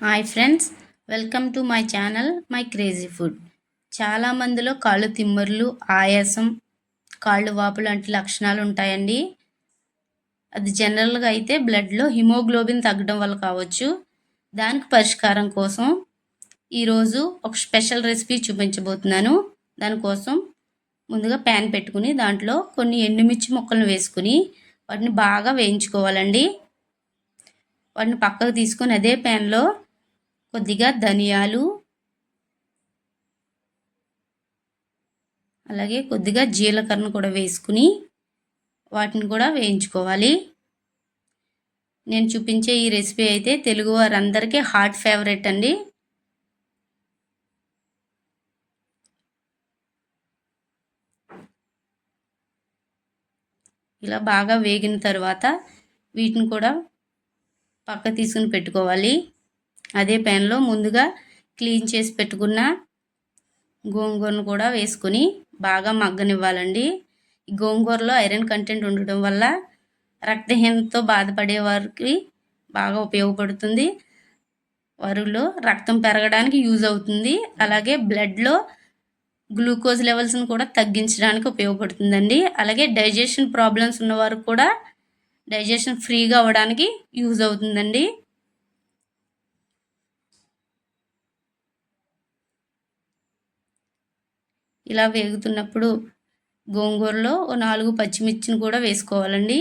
Hi friends welcome to my channel my crazy food చాలా మందిలో కాళ్ళు తిమ్మర్లు ఆయాసం కాళ్ళు వాపు లాంటి లక్షణాలు ఉంటాయండి. అది జనరల్గా అయితే బ్లడ్లో హిమోగ్లోబిన్ తగ్గడం వల్ల కావచ్చు. దానికి పరిష్కారం కోసం ఈరోజు ఒక స్పెషల్ రెసిపీ చూపించబోతున్నాను. దానికోసం ముందుగా ప్యాన్ పెట్టుకుని దాంట్లో కొన్ని ఎండుమిర్చి ముక్కలను వేసుకుని వాటిని బాగా వేయించుకోవాలండి. వాటిని పక్కకు తీసుకొని అదే ప్యాన్లో కొద్దిగా ధనియాలు అలాగే కొద్దిగా జీలకర్రను కూడా వేసుకుని వాటిని కూడా వేయించుకోవాలి. నేను చూపించే ఈ రెసిపీ అయితే తెలుగు వారందరికీ హార్ట్ ఫేవరెట్ అండి. ఇలా బాగా వేగిన తర్వాత వీటిని కూడా పక్క తీసుకుని పెట్టుకోవాలి. అదే ప్యాన్లో ముందుగా క్లీన్ చేసి పెట్టుకున్న గోంగూరను కూడా వేసుకుని బాగా మగ్గనివ్వాలండి. ఈ గోంగూరలో ఐరన్ కంటెంట్ ఉండటం వల్ల రక్తహీనతతో బాధపడే వారికి బాగా ఉపయోగపడుతుంది. వారిలో రక్తం పెరగడానికి యూజ్ అవుతుంది. అలాగే బ్లడ్లో గ్లూకోజ్ లెవెల్స్ని కూడా తగ్గించడానికి ఉపయోగపడుతుందండి. అలాగే డైజెషన్ ప్రాబ్లమ్స్ ఉన్నవారు కూడా డైజెషన్ ఫ్రీగా అవ్వడానికి యూజ్ అవుతుందండి. ఇలా వేగుతున్నప్పుడు గోంగూరలో ఓ నాలుగు పచ్చిమిర్చిని కూడా వేసుకోవాలండి.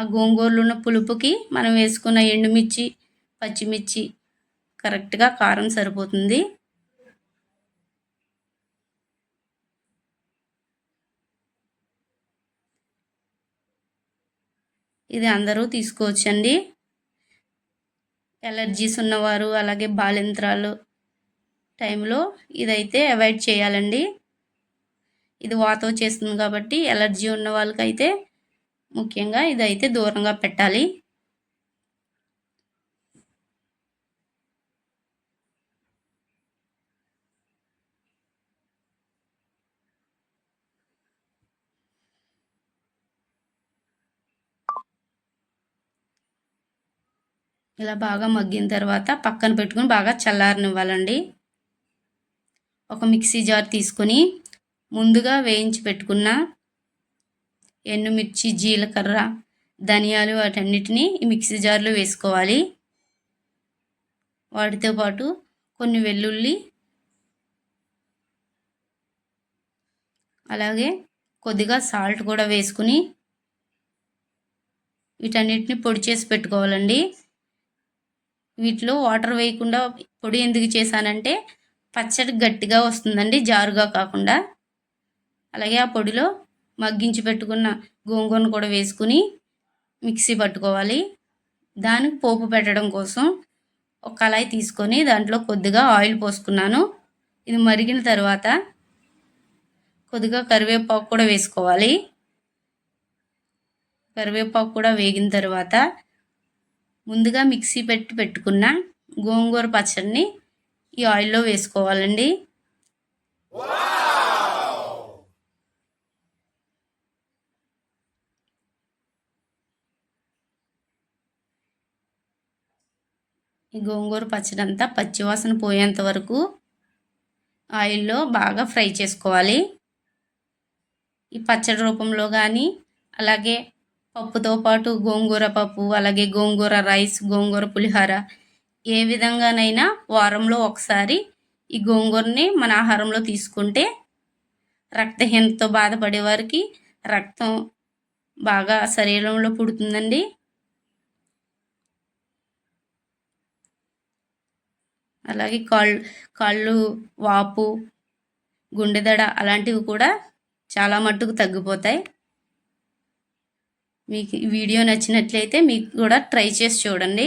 ఆ గోంగూరలో ఉన్న పులుపుకి మనం వేసుకున్న ఎండుమిర్చి పచ్చిమిర్చి కరెక్ట్గా కారం సరిపోతుంది. ఇది అందరూ తీసుకోవచ్చండి. ఎలర్జీస్ ఉన్నవారు అలాగే బాలింత్రాలు టైంలో ఇదైతే అవాయిడ్ చేయాలండి. ఇది వాతం చేస్తుంది కాబట్టి ఎలర్జీ ఉన్న వాళ్ళకైతే ముఖ్యంగా ఇదైతే దూరంగా పెట్టాలి. ఇలా బాగా మగ్గిన తర్వాత పక్కన పెట్టుకుని బాగా చల్లారనివ్వాలండి. ఒక మిక్సీ జార్ తీసుకొని ముందుగా వేయించి పెట్టుకున్న ఎండుమిర్చి జీలకర్ర ధనియాలు వాటన్నిటిని ఈ మిక్సీ జార్లో వేసుకోవాలి. వాటితో పాటు కొన్ని వెల్లుల్లి అలాగే కొద్దిగా సాల్ట్ కూడా వేసుకుని వీటన్నిటిని పొడి చేసి పెట్టుకోవాలండి. వీటిలో వాటర్ వేయకుండా పొడి ఎందుకు చేశానంటే పచ్చడి గట్టిగా వస్తుందండి జారుగా కాకుండా. అలాగే ఆ పొడిలో మగ్గించి పెట్టుకున్న గోంగూరను కూడా వేసుకుని మిక్సీ పట్టుకోవాలి. దానికి పోపు పెట్టడం కోసం ఒక కళాయి తీసుకొని దాంట్లో కొద్దిగా ఆయిల్ పోసుకున్నాను. ఇది మరిగిన తర్వాత కొద్దిగా కరివేపాకు కూడా వేసుకోవాలి. కరివేపాకు కూడా వేగిన తర్వాత ముందుగా మిక్సీ పెట్టి పెట్టుకున్న గోంగూర పచ్చడిని ఈ ఆయిల్లో వేసుకోవాలండి. ఈ గోంగూర పచ్చడి అంతా పచ్చివాసన పోయేంత వరకు ఆయిల్లో బాగా ఫ్రై చేసుకోవాలి. ఈ పచ్చడి రూపంలో కానీ అలాగే పప్పుతో పాటు గోంగూర పప్పు అలాగే గోంగూర రైస్ గోంగూర పులిహోర ఏ విధంగానైనా వారంలో ఒకసారి ఈ గోంగూరని మన ఆహారంలో తీసుకుంటే రక్తహీనతతో బాధపడే వారికి రక్తం బాగా శరీరంలో పుడుతుందండి. అలాగే కాళ్ళు కాళ్ళు వాపు గుండెదడ అలాంటివి కూడా చాలా మట్టుకు తగ్గిపోతాయి. మీకు వీడియో నచ్చినట్లయితే మీకు కూడా ట్రై చేసి చూడండి.